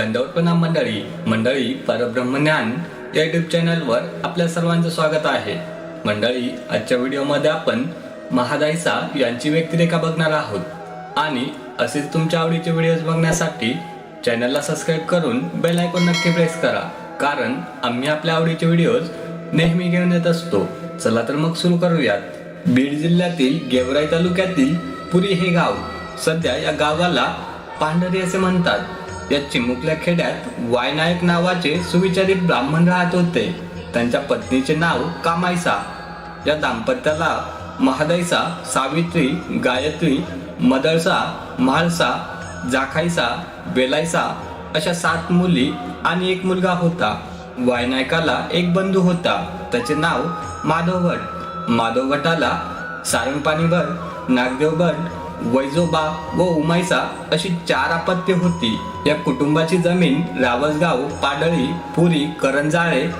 दंडवटपणा मंडळी. मंडळी परब्रह्मज्ञान या युट्यूब चॅनलवर आपल्या सर्वांचं स्वागत आहे. मंडळी आजच्या व्हिडिओमध्ये आपण महादाईसा यांची व्यक्तिरेखा बघणार आहोत. आणि असेच तुमच्या आवडीचे व्हिडिओज बघण्यासाठी चॅनलला सबस्क्राईब करून बेल आयकॉन नक्की प्रेस करा. कारण आम्ही आपल्या आवडीचे व्हिडिओज नेहमी घेऊन येत असतो. चला तर मग सुरू करूयात. बीड जिल्ह्यातील गेवराई तालुक्यातील पुरी हे गाव सध्या या गावाला पांढरी असे म्हणतात. या चिमुकल्या खेड्यात वायनायक नावाचे सुविचारी ब्राह्मण राहत होते. त्यांच्या पत्नीचे नाव कामायसा. या दाम्पत्याला महादैसा सावित्री गायत्री मदळसा म्हाळसा जाखायसा बेलायसा अशा सात मुली आणि एक मुलगा होता. वायनायकाला एक बंधू होता. त्याचे नाव माधव भट माधव भटाला सारंगपाणी भट नागदेव भट वैजोबा व उमायसा अशी चार अपत्य होती. या कुटुंबाची जमीन रावसगाव पाडळी पुरी करंजाळे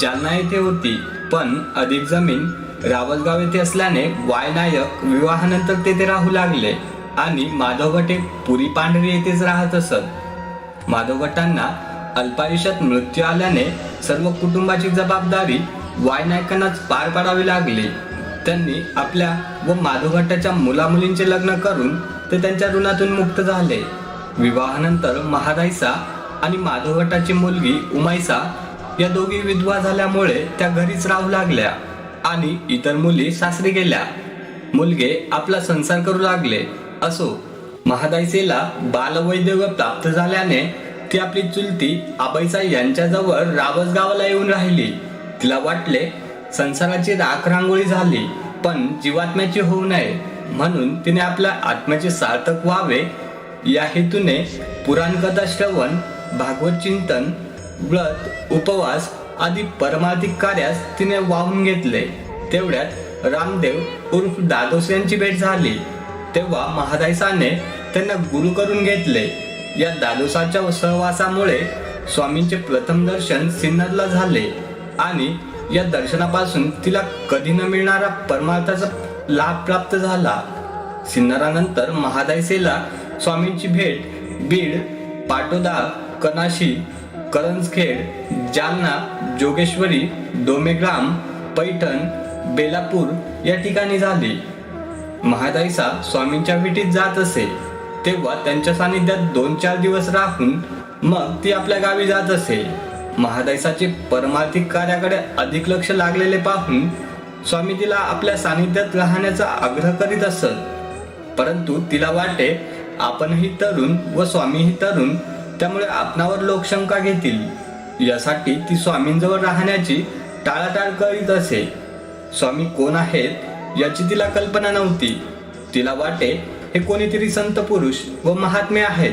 जालना येथे होती. पण अधिक जमीन रावसगाव येथे असल्याने वायनायक विवाहानंतर तेथे राहू लागले आणि माधवभटे पुरी पांढरी येथेच राहत असत. माधवगटांना अल्पायुष्यात मृत्यू आल्याने सर्व कुटुंबाची जबाबदारी वायनायकांनाच पार पाडावी लागली. त्यांनी आपल्या व माधोघाटाच्या मुलामुलींचे लग्न करून ते त्यांच्या ऋणातून मुक्त झाले. विवाहानंतर महादाईसा आणि माधव मुलगी उमाईसा या दोघी विधवा झाल्यामुळे त्या घरीच राहू लागल्या आणि इतर मुली सासरी गेल्या. मुलगे आपला संसार करू लागले. असो महादाईसेला बालवैद्य प्राप्त झाल्याने ती आपली चुलती आबाईसा यांच्याजवळ रावस गावाला येऊन राहिली. तिला वाटले संसाराची राख रांगोळी झाली पण जीवात्म्याची होऊ नये. म्हणून तिने आपल्या आत्म्याचे सार्थक व्हावे. या हेतूने पुराणकथा श्रवण भागवत चिंतन व्रत उपवास आदी परमार्थिक कार्यास तिने वाहून घेतले. तेवढ्यात रामदेव उर्फ दादोस यांची भेट झाली. तेव्हा महादायसाने त्यांना गुरु करून घेतले. या दादोसाच्या सहवासामुळे स्वामींचे प्रथम दर्शन सिन्नरला झाले आणि या दर्शनापासून तिला कधी न मिळणारा परमार्थाचा लाभ प्राप्त झाला. सिन्नरानंतर महादायसेला स्वामींची भेट बीड पाटोदा कनाशी करंजखेड जालना जोगेश्वरी डोमेग्राम पैठण बेलापूर या ठिकाणी झाली. महादाईसा स्वामींच्या विटीत जात असे. तेव्हा त्यांच्या सानिध्यात दोन चार दिवस राहून मग ती आपल्या गावी जात असे. महादैसाचे परमार्थिक कार्याकडे अधिक लक्ष लागलेले पाहून स्वामी तिला आपल्या सानिध्यात राहण्याचा आग्रह करीत असत. परंतु तिला वाटे आपणही तरुण व स्वामीही तरुण त्यामुळे आपणावर लोकशंका घेतील. यासाठी ती स्वामींजवळ राहण्याची टाळाटाळ करीत असे. स्वामी कोण आहेत याची तिला कल्पना नव्हती. तिला वाटे हे कोणीतरी संत पुरुष व महात्मे आहेत.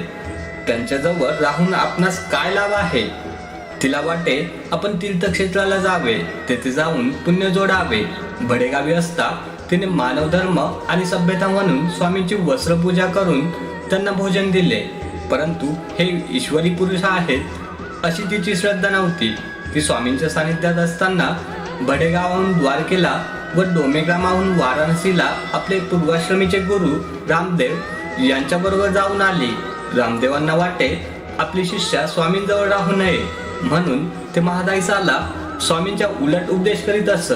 त्यांच्याजवळ राहून आपणास काय लाभ आहे? तिला वाटे आपण तीर्थक्षेत्राला जावे तेथे जाऊन पुण्य जोडावे. भडेगावी असता तिने मानव धर्म आणि सभ्यता म्हणून स्वामींची वस्त्रपूजा करून त्यांना भोजन दिले. परंतु हे ईश्वरी पुरुष आहेत अशी तिची श्रद्धा नव्हती. ती स्वामींच्या सानिध्यात असताना भडेगावाहून द्वारकेला व डोमेग्रामाहून वाराणसीला आपले पूर्वाश्रमीचे गुरु रामदेव यांच्याबरोबर जाऊन आली. रामदेवांना वाटे आपली शिष्या स्वामींजवळ राहू नये. म्हणून ते महादाईसाला स्वामींच्या उलट उपदेश करीत असत.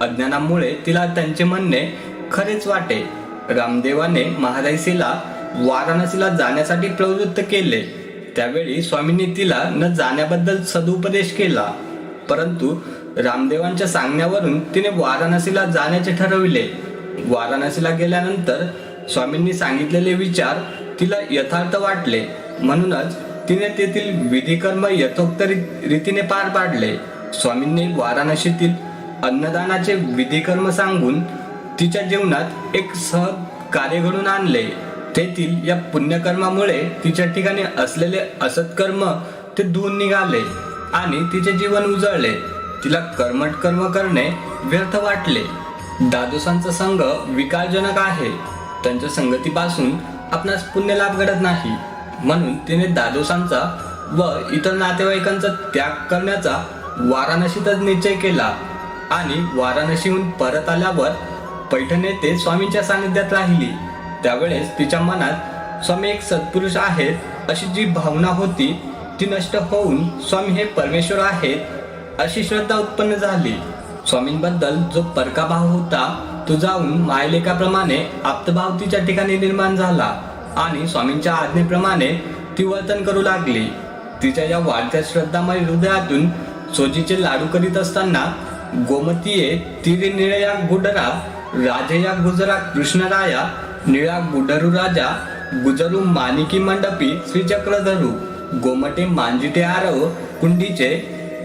अज्ञानामुळे तिला त्यांचे म्हणणे खरेच वाटे. रामदेवाने महादाईसीला वाराणसीला जाण्यासाठी प्रवृत्त केले. त्यावेळी स्वामींनी तिला न जाण्याबद्दल सदुपदेश केला. परंतु रामदेवांच्या सांगण्यावरून तिने वाराणसीला जाण्याचे ठरविले. वाराणसीला गेल्यानंतर स्वामींनी सांगितलेले विचार तिला यथार्थ वाटले. म्हणूनच तिने तेथील विधिकर्म यथोक्त रीतीने पार पाडले. स्वामींनी वाराणसीतील अन्नदानाचे विधिकर्म सांगून तिच्या जीवनात एक सहज कार्य घडून आणले. तेथील या पुण्यकर्मामुळे तिच्या ठिकाणी असलेले असत्कर्म ते दूर निघाले आणि तिचे जीवन उजळले. तिला कर्मट कर्म करणे व्यर्थ वाटले. दादोसांचा संघ विकारजनक आहे. त्यांच्या संगतीपासून आपणास पुण्य लाभ घडत नाही. म्हणून तिने दादोसांचा व इतर नातेवाईकांचा त्याग करण्याचा वाराणसीतच निश्चय केला. आणि वाराणसीहून परत आल्यावर पैठण येथे स्वामींच्या सानिध्यात राहिली. त्यावेळेस तिच्या मनात स्वामी एक सत्पुरुष आहेत अशी जी भावना होती ती नष्ट होऊन स्वामी हे परमेश्वर आहेत अशी श्रद्धा उत्पन्न झाली. स्वामींबद्दल जो परका भाव होता तो जाऊन मायलेकाप्रमाणे आप्तभाव तिच्या ठिकाणी निर्माण झाला. आणि स्वामींच्या आज्ञेप्रमाणे ती वर्तन करू लागली. तिच्या या वाढत्या श्रद्धामय हृदयातून सोजीचे लाडू करीत असताना गोमतीये तिरी निळया गुडरा राजया गुजरा कृष्णराया निळा गुडरू राजा गुजरू मानिकी मंडपी श्रीचक्रधरू गोमटे मांजिटे आरव कुंडीचे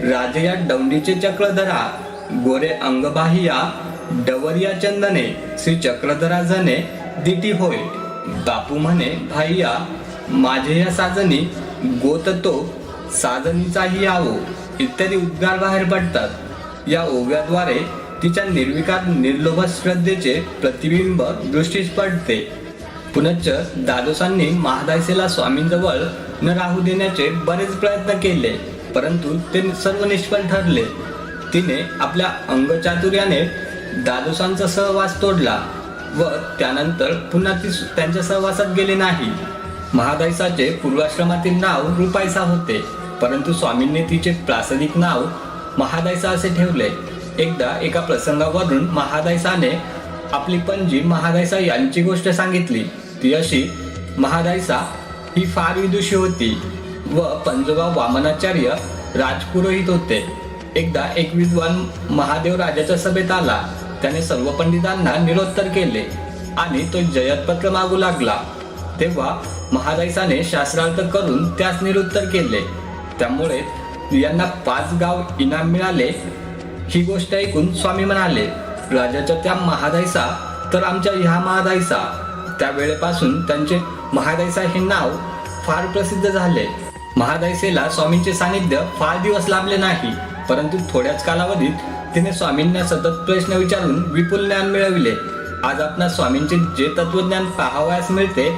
राजया दौंडीचे चक्रधरा गोरे अंगबाहिया डवरिया चंदने श्री चक्रधरा जने दिटी होय. बापू म्हणे भाईया माझे या साजनी गोत तो साजनीचाही आवो इत्यादी उद्गार बाहेर पडतात. या ओव्याद्वारे तिच्या निर्विकार निर्लोभ श्रद्धेचे प्रतिबिंब दृष्टीस पडते. पुनश्च दादोसांनी महादायसेला स्वामींजवळ न राहू देण्याचे बरेच प्रयत्न केले परंतु ते सर्व निष्फळ ठरले. तिने आपल्या अंगचातुर्याने दादोसांचा सहवास तोडला. व त्यानंतर पुन्हा ती त्यांच्या सहवासात गेले नाही. महादाईसाचे पूर्वाश्रमातील नाव रुपायसा होते परंतु स्वामींनी तिचे प्रासदिक नाव महादायसा असे ठेवले. एकदा एका प्रसंगावरून महादायसाने आपली पणजी महादायसा यांची गोष्ट सांगितली. ती अशी महादायसा ही फार विदुषी होती व पंजोबा वामनाचार्य राजपुरोहित होते. एकदा एक विद्वान महादेव राजाच्या सभेत आला. त्याने सर्व पंडितांना निरोत्तर केले आणि तो जयतपत्र मागू लागला. तेव्हा महाराजाने शास्त्रार्थ करून त्यास निरुत्तर केले. त्यामुळे यांना पाच गाव इनाम मिळाले. ही गोष्ट ऐकून स्वामी म्हणाले राजाच्या त्या महादायसा तर आमच्या ह्या महादायसा त्यावेळेपासून त्यांचे महादायसा हे नाव फार प्रसिद्ध झाले. महादायसेला स्वामींचे सानिध्य फार दिवस लाभले नाही परंतु थोड्याच कालावधीत तिने स्वामींना सतत प्रश्न विचारून विपुल ज्ञान मिळविले. आज आपणा स्वामींचे जे तत्वज्ञान पाहावयास मिळते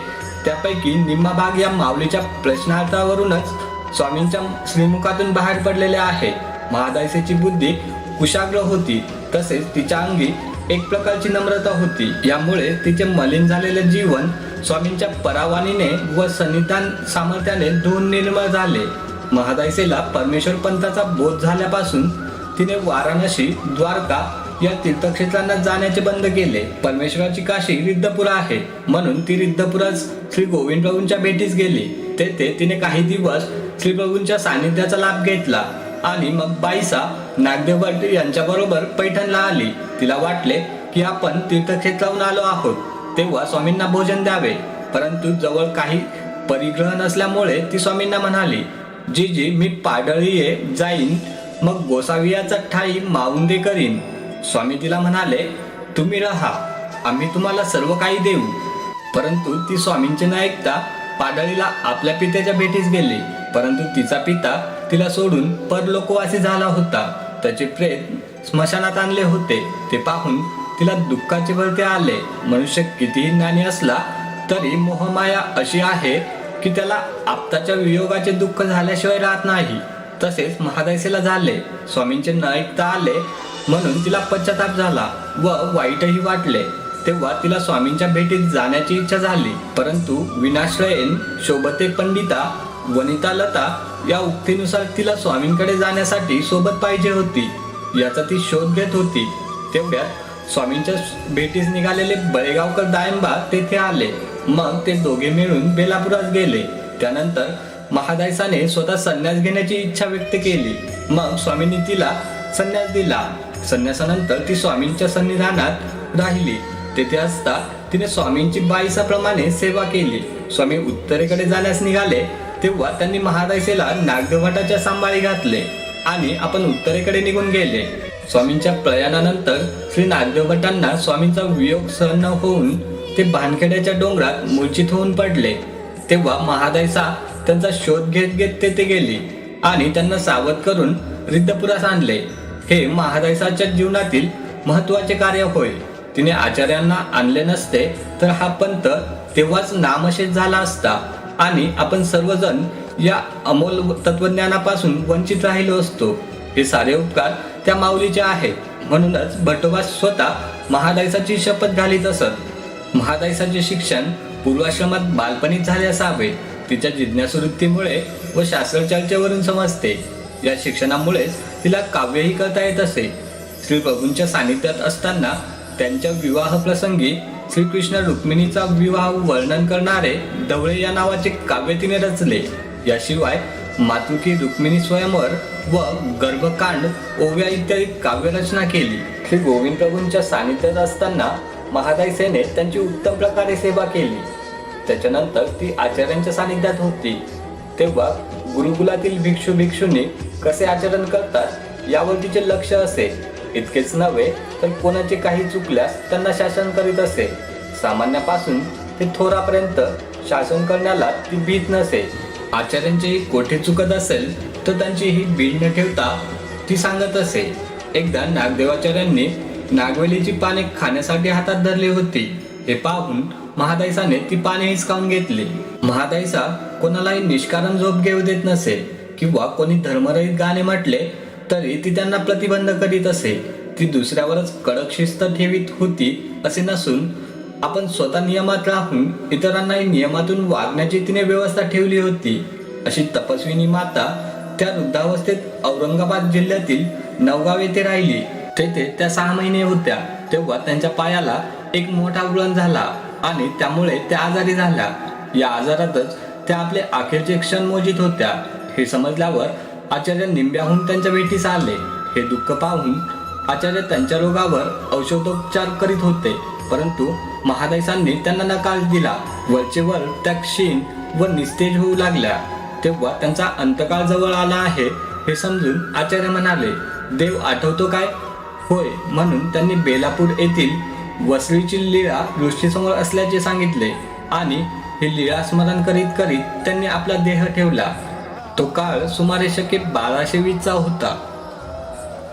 त्यापैकी निम्मा भाग या माऊलीच्या प्रश्नार्थावरूनच स्वामींच्या श्रीमुखातून बाहेर पडलेले आहे. महादायसेची बुद्धी कुशाग्र होती तसेच तिच्या अंगी एक प्रकारची नम्रता होती. यामुळे तिचे मलिन झालेले जीवन स्वामींच्या परावानीने व सन्निधान सामर्थ्याने धुवून निर्मळ झाले. महादायसेला परमेश्वर पंथाचा बोध झाल्यापासून तिने वाराणसी द्वारका या तीर्थक्षेत्रांना जाण्याचे बंद केले. परमेश्वराची काशी रिद्धपुरा आहे. म्हणून ती रिद्धपुरात श्री गोविंद प्रभूंच्या भेटीस गेली. तेथे तिने काही दिवस श्री प्रभूंच्या सानिध्याचा लाभ घेतला आणि मग बाईसा नागदेव भट यांच्या बरोबर पैठणला आली. तिला वाटले की आपण तीर्थक्षेत्राहून आलो आहोत. तेव्हा स्वामींना भोजन द्यावे. परंतु जवळ काही परिग्रह नसल्यामुळे ती स्वामींना म्हणाली जी जी मी पाडळीये जाईन मग गोसावियाचा ठाई माऊंदे करीन. स्वामी तिला म्हणाले तुम्ही राहा आम्ही तुम्हाला सर्व काही देऊ. परंतु ती स्वामींचे न ऐकता पाडळीला आपल्या पित्याच्या भेटीस गेली. परंतु तिचा पिता तिला सोडून परलोकवासी झाला होता. त्याचे प्रेत स्मशानात आणले होते. ते पाहून तिला दुःखाचे भरते आले. मनुष्य कितीही ज्ञानी असला तरी मोहमाया अशी आहे की त्याला आपताच्या वियोगाचे दुःख झाल्याशिवाय राहत नाही. तसेच महादयसेला झाले. स्वामींचे न ऐकता आले म्हणून तिला पश्चाताप झाला व वाईटही वाटले. तेव्हा तिला स्वामींच्या भेटीत जाण्याची इच्छा झाली. परंतु विनाश्रयेन शोभते पंडिता वनिता लता या उक्तीनुसार तिला स्वामींकडे जाण्यासाठी सोबत पाहिजे होती. याचा ती शोध घेत होती. तेवढ्यात स्वामींच्या भेटीस निघालेले बळेगावकर दायंबा तेथे आले. मग ते दोघे मिळून बेलापुरात गेले. त्यानंतर महादायसाने स्वतः संन्यास घेण्याची इच्छा व्यक्त केली. मग स्वामींनी तिला संन्यास दिला. संन्यासानंतर ती स्वामींच्या सन्निधानात राहिली. तेथे असता तिने स्वामींची बाईसाप्रमाणे सेवा केली. स्वामी उत्तरेकडे जाण्यास निघाले तेव्हा त्यांनी महादायसेला नागभटाच्या सांभाळी घातले आणि आपण उत्तरेकडे निघून गेले. स्वामींच्या प्रयाणानंतर श्री नागदेवभटांना स्वामींचा वियोग सहन न होऊन ते भानखेड्याच्या डोंगरात मूर्छित होऊन पडले. तेव्हा महादायसा त्यांचा शोध घेत घेत तेथे गेली आणि त्यांना सावध करून रिद्धपुरास आणले. हे महाराजाच्या जीवनातील महत्त्वाचे कार्य होय. तिने आचार्यांना आणले नसते तर हा पंथ तेव्हाच नामशेष झाला असता आणि आपण सर्वजण या अमोल तत्वज्ञानापासून वंचित राहिलो असतो. हे सारे उपकार त्या माऊलीचे आहेत. म्हणूनच भटोबा स्वतः महादायसाची शपथ घालीत असत. महादायसाचे शिक्षण पूर्वाश्रमात बालपणीत झाले असावे. तिच्या जिज्ञासवृत्तीमुळे व शास्त्रचर्चेवरून समजते. या शिक्षणामुळेच तिला काव्यही करता येत असे. श्री प्रभूंच्या सानिध्यात असताना त्यांच्या विवाह प्रसंगी श्रीकृष्ण रुक्मिणीचा विवाह वर्णन करणारे धवळे या नावाचे काव्य तिने रचले. याशिवाय मातुकी रुक्मिणी स्वयंवर व गर्भकांड ओव्या इत्यादी काव्यरचना केली. श्री गोविंद प्रभूंच्या सानिध्यात असताना महादाई सेने त्यांची उत्तम प्रकारे सेवा केली. त्याच्यानंतर ती आचार्यांच्या सानिध्यात होती. तेव्हा गुरुकुलातील भिक्षू भिक्षूंनी कसे आचरण करतात यावर तिचे लक्ष असे. इतकेच नव्हे तर कोणाचे काही चुकल्यास त्यांना शासन करीत असे. सामान्यापासून ते थोरापर्यंत शासन करण्याला ती भीत नसे. आचार्यांचे कोठे चुकत असेल तर त्यांची ही बीड न ठेवता ती सांगत असे. एकदा नागदेवाचार्यांनी नागवेलीची पाने खाण्यासाठी हातात धरली होती. हे पाहून महादाईसाने ती पाने हिसकावून घेतली. महादाईसा कोणालाही निष्कारण झोप घेऊ देत नसे किंवा कोणी धर्मरहित गाणे म्हटले तरी ती त्यांना प्रतिबंध करीत असे. ती दुसऱ्यावरच कडक शिस्त ठेवीत होती असे नसून आपण स्वतः नियमात राहून इतरांनाही नियमातून वागण्याची तिने व्यवस्था ठेवली होती. अशी तपस्विनी माता त्या वृद्धावस्थेत औरंगाबाद जिल्ह्यातील नवगाव येथे राहिली. तेथे त्या सहा महिने होत्या तेव्हा त्यांच्या पायाला एक मोठा उळण झाला. आणि त्यामुळे त्या आजारी झाल्या. या आजारातच त्या आपले अखेरचे क्षण मोजित होत्या. हे समजल्यावर आचार्य निंब्याहून त्यांच्या भेटीस आले. हे दुःख पाहून आचार्य त्यांच्या रोगावर औषधोपचार करीत होते. परंतु महादेसांनी त्यांना नकार दिला. वरचे वर त्या क्षीण व निस्तेज होऊ लागल्या. तेव्हा त्यांचा अंतकाळ जवळ आला आहे हे समजून आचार्य म्हणाले देव आठवतो काय? होय म्हणून त्यांनी बेलापूर येथील वसळीची लीळा दृष्टीसमोर असल्याचे सांगितले आणि ही लीळा स्मरण करीत करीत त्यांनी आपला देह ठेवला. तो काळ सुमारे शके बाराशे वीसचा होता.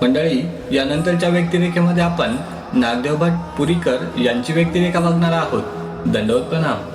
मंडळी यानंतरच्या व्यक्तिरेखेमध्ये आपण नागदेव भट पुरीकर यांची व्यक्तिरेखा बघणार आहोत. दंडवत प्रणाम.